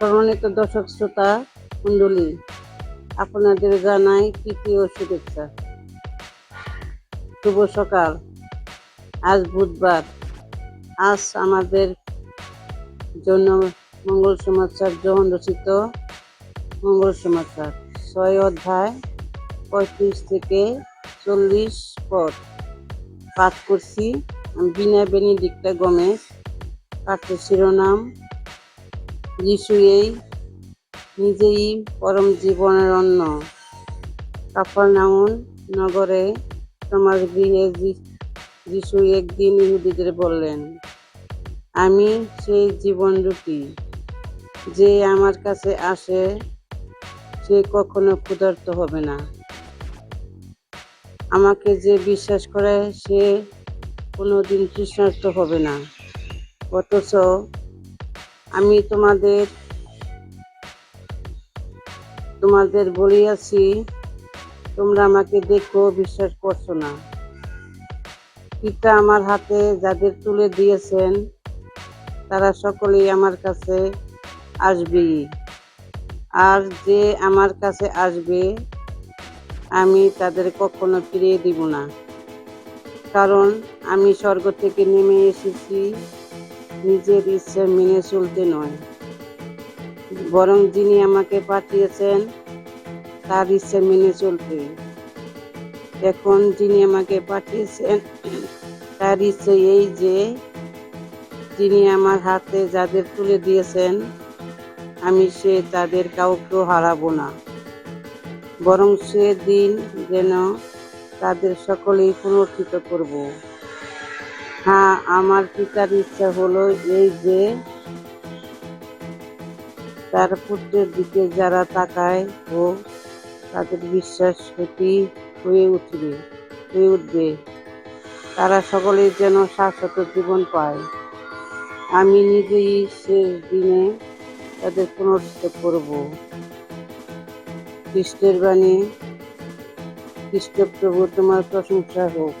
সম্মানিত দর্শক শ্রোতা, মণ্ডলী, আপনাদের জানাই তৃতীয় শুভেচ্ছা। শুভ সকাল। আজ বুধবার। আজ আমাদের জন্য মঙ্গল সমাচার যখন রচিত মঙ্গল সমাচার। ছয় অধ্যায়, পঁয়ত্রিশ থেকে চল্লিশ পদ। পাঠ করছি। বিনা বেনিডিক্টা গমেশ পাঠের শিরোনাম যিশু এই নিজেই পরম জীবনের অন্ন। কাফরনাউন নগরে সমাজ গৃহে যিশু একদিন ইহুদিদের বললেন, আমি সেই জীবন রুটি যে আমার কাছে আসে, সে কখনো ক্ষুধার্ত হবে না। আমাকে যে বিশ্বাস করে, সে কোনোদিন তৃষ্ণার্ত হবে না। অথচ আমি তোমাদের তোমাদের বলিয়াছি, তোমরা আমাকে দেখো, বিশ্বাস করছ না। পিতা আমার হাতে যাদের তুলে দিয়েছেন, তারা সকলেই আমার কাছে আসবে। আর যে আমার কাছে আসবে, আমি তাদের কখনো ফিরিয়ে দিব না। কারণ আমি স্বর্গ থেকে নেমে এসেছি নিজের ইচ্ছে মেনে চলতে নয়। বরং যিনি আমাকে পাঠিয়েছেন, তার ইচ্ছে মেনে চলতে। এখন যিনি আমাকে পাঠিয়েছেন, তার ইচ্ছে এই যে তিনি আমার হাতে যাদের তুলে দিয়েছেন, আমি সে তাদের কাউকেও হারাবো না। বরং সে দিন যেন তাদের সকলেই পুনর্থিত করব। হ্যাঁ আমার পিতার ইচ্ছা হলো এই যে তার পুত্রের দিকে যারা তাকায় ও তাদের বিশ্বাস সত্যি হয়ে উঠবে হয়ে উঠবে। তারা সকলেই যেন শাশ্বত জীবন পায়। আমি নিজেই শেষ দিনে তাদের পুনর্থিত করব। খ্রিস্টের বাণী খ্রিস্টপ্রভু তোমার প্রশংসা হোক।